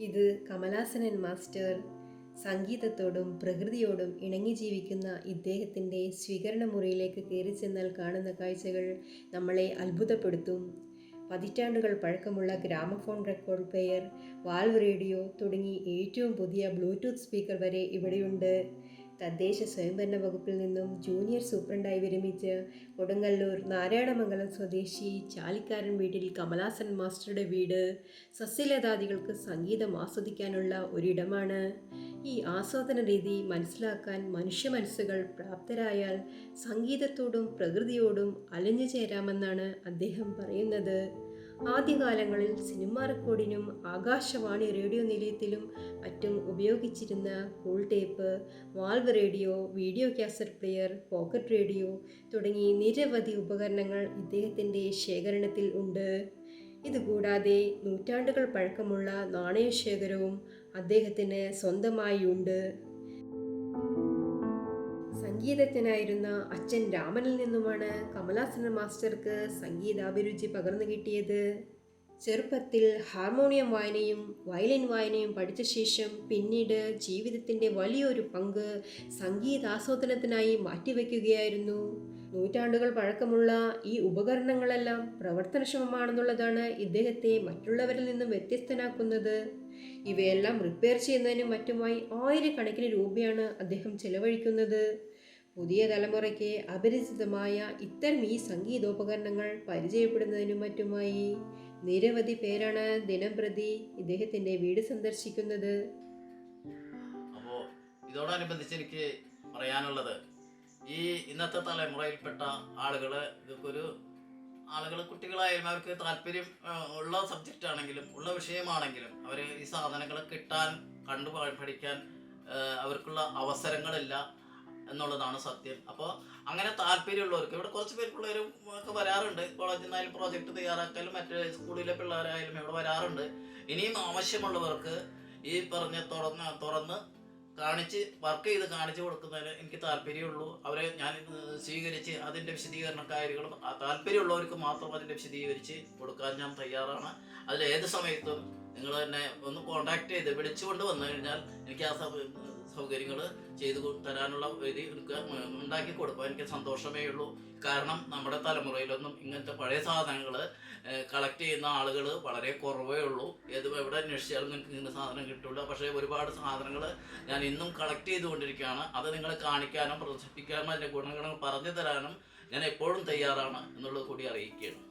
ഇത് കമലാസനൻ മാസ്റ്റർ സംഗീതത്തോടും പ്രകൃതിയോടും ഇണങ്ങി ജീവിക്കുന്ന ഇദ്ദേഹത്തിന്റെ സ്വീകരണ മുറിയിലേക്ക് കയറി ചെന്നാൽ കാണുന്ന കാഴ്ചകൾ നമ്മളെ അത്ഭുതപ്പെടുത്തും. പതിറ്റാണ്ടുകൾ പഴക്കമുള്ള gramophone record player valve radio തുടങ്ങി ഏറ്റവും പുതിയ ബ്ലൂടൂത്ത് സ്പീക്കർ വരെ ഇവിടെയുണ്ട്. തദ്ദേശ സ്വയംഭരണ വകുപ്പിൽ നിന്നും ജൂനിയർ സൂപ്രണ്ടായി വിരമിച്ച് കൊടുങ്ങല്ലൂർ നാരായണമംഗലം സ്വദേശി ചാലിക്കാരൻ വീട്ടിൽ കമലാസൻ മാസ്റ്ററുടെ വീട് സസ്യലതാദികൾക്ക് സംഗീതം ആസ്വദിക്കാനുള്ള ഒരിടമാണ്. ഈ ആസ്വാദന രീതി മനസ്സിലാക്കാൻ മനുഷ്യ മനസ്സുകൾ പ്രാപ്തരായാൽ സംഗീതത്തോടും പ്രകൃതിയോടും അലഞ്ഞു ചേരാമെന്നാണ് അദ്ദേഹം പറയുന്നത്. ആദ്യകാലങ്ങളിൽ സിനിമാ റെക്കോർഡിനും ആകാശവാണി റേഡിയോ നിലയത്തിലും മറ്റും ഉപയോഗിച്ചിരുന്ന cool tape valve radio video cassette player pocket radio തുടങ്ങി നിരവധി ഉപകരണങ്ങൾ ഇദ്ദേഹത്തിന്റെ ശേഖരണത്തിൽ ഉണ്ട്. ഇതുകൂടാതെ നൂറ്റാണ്ടുകൾ പഴക്കമുള്ള നാണയശേഖരവും അദ്ദേഹത്തിന് സ്വന്തമായി ഉണ്ട് സംഗീതജ്ഞനായിരുന്ന അച്ഛൻ രാമനിൽ നിന്നുമാണ് കമലാസന മാസ്റ്റർക്ക് സംഗീതാഭിരുചി പകർന്നു കിട്ടിയത്. ചെറുപ്പത്തിൽ ഹാർമോണിയം വായനയും വയലിൻ വായനയും പഠിച്ച ശേഷം പിന്നീട് ജീവിതത്തിന്റെ വലിയൊരു പങ്ക് സംഗീതാസ്വാദനത്തിനായി മാറ്റിവെക്കുകയായിരുന്നു. നൂറ്റാണ്ടുകൾ പഴക്കമുള്ള ഈ ഉപകരണങ്ങളെല്ലാം പ്രവർത്തനക്ഷമമാണെന്നുള്ളതാണ് ഇദ്ദേഹത്തെ മറ്റുള്ളവരിൽ നിന്നും വ്യത്യസ്തനാക്കുന്നത്. ഇവയെല്ലാം റിപ്പയർ ചെയ്യുന്നതിനും മറ്റുമായി ആയിരക്കണക്കിന് രൂപയാണ് അദ്ദേഹം ചെലവഴിക്കുന്നത്. പുതിയ തലമുറയ്ക്ക് അപരിചിതമായ ഇത്തരം ഈ സംഗീതോപകരണങ്ങൾ പരിചയപ്പെടുന്നതിനും മറ്റുമായി നിരവധി പേരാണ് ദിനം പ്രതി ഇദ്ദേഹത്തിന്റെ വീട് സന്ദർശിക്കുന്നത്. അപ്പോൾ ഇതോടനുബന്ധിച്ച് എനിക്ക് പറയാനുള്ളത് ഈ ഇന്നത്തെ തലമുറയിൽപ്പെട്ട ആളുകൾ ഇതൊക്കെ ആളുകൾ കുട്ടികളായാലും അവർക്ക് താല്പര്യം ഉള്ള സബ്ജക്റ്റ് ആണെങ്കിലും ഉള്ള വിഷയമാണെങ്കിലും അവർ ഈ സാധനങ്ങൾ കിട്ടാൻ കണ്ടു പഠിക്കാൻ അവർക്കുള്ള അവസരങ്ങളില്ല. എന്നുള്ളതാണ് സത്യം. അപ്പോൾ അങ്ങനെ താല്പര്യമുള്ളവർക്ക് ഇവിടെ കുറച്ച് പേര് പിള്ളേരും ഒക്കെ വരാറുണ്ട്. കോളേജിൽ നിന്നായാലും പ്രോജക്റ്റ് തയ്യാറാക്കാലും മറ്റേ സ്കൂളിലെ പിള്ളേരായാലും ഇവിടെ വരാറുണ്ട്. ഇനിയും ആവശ്യമുള്ളവർക്ക് ഈ പറഞ്ഞ തുറന്ന് തുറന്ന് കാണിച്ച് വർക്ക് ചെയ്ത് കാണിച്ചു കൊടുക്കുന്നതിന് എനിക്ക് താല്പര്യമുള്ളൂ. അവരെ ഞാൻ സ്വീകരിച്ച് അതിന്റെ വിശദീകരണ കാര്യങ്ങളും ആ താല്പര്യമുള്ളവർക്ക് മാത്രം അതിന്റെ വിശദീകരിച്ച് കൊടുക്കാൻ ഞാൻ തയ്യാറാണ്. അതിൽ ഏത് സമയത്തും നിങ്ങൾ തന്നെ ഒന്ന് കോണ്ടാക്ട് ചെയ്ത് വിളിച്ചുകൊണ്ട് വന്നു കഴിഞ്ഞാൽ എനിക്ക് ആ സൗകര്യങ്ങൾ ചെയ്തു തരാനുള്ള എനിക്ക് ഉണ്ടാക്കി കൊടുക്കും. എനിക്ക് സന്തോഷമേ ഉള്ളൂ. കാരണം നമ്മുടെ തലമുറയിലൊന്നും ഇങ്ങനത്തെ പഴയ സാധനങ്ങൾ കളക്ട് ചെയ്യുന്ന ആളുകൾ വളരെ കുറവേ ഉള്ളൂ. ഏത് എവിടെ അന്വേഷിച്ചാലും നിങ്ങൾക്ക് ഇങ്ങനെ സാധനം കിട്ടില്ല പക്ഷേ ഒരുപാട് സാധനങ്ങൾ ഞാൻ ഇന്നും കളക്ട് ചെയ്തുകൊണ്ടിരിക്കുകയാണ്. അത് നിങ്ങളെ കാണിക്കാനും പ്രദർശിപ്പിക്കാനും അതിന്റെ ഗുണഗണങ്ങൾ പറഞ്ഞു തരാനും ഞാൻ എപ്പോഴും തയ്യാറാണ് എന്നുള്ളത് കൂടി അറിയിക്കുകയാണ്.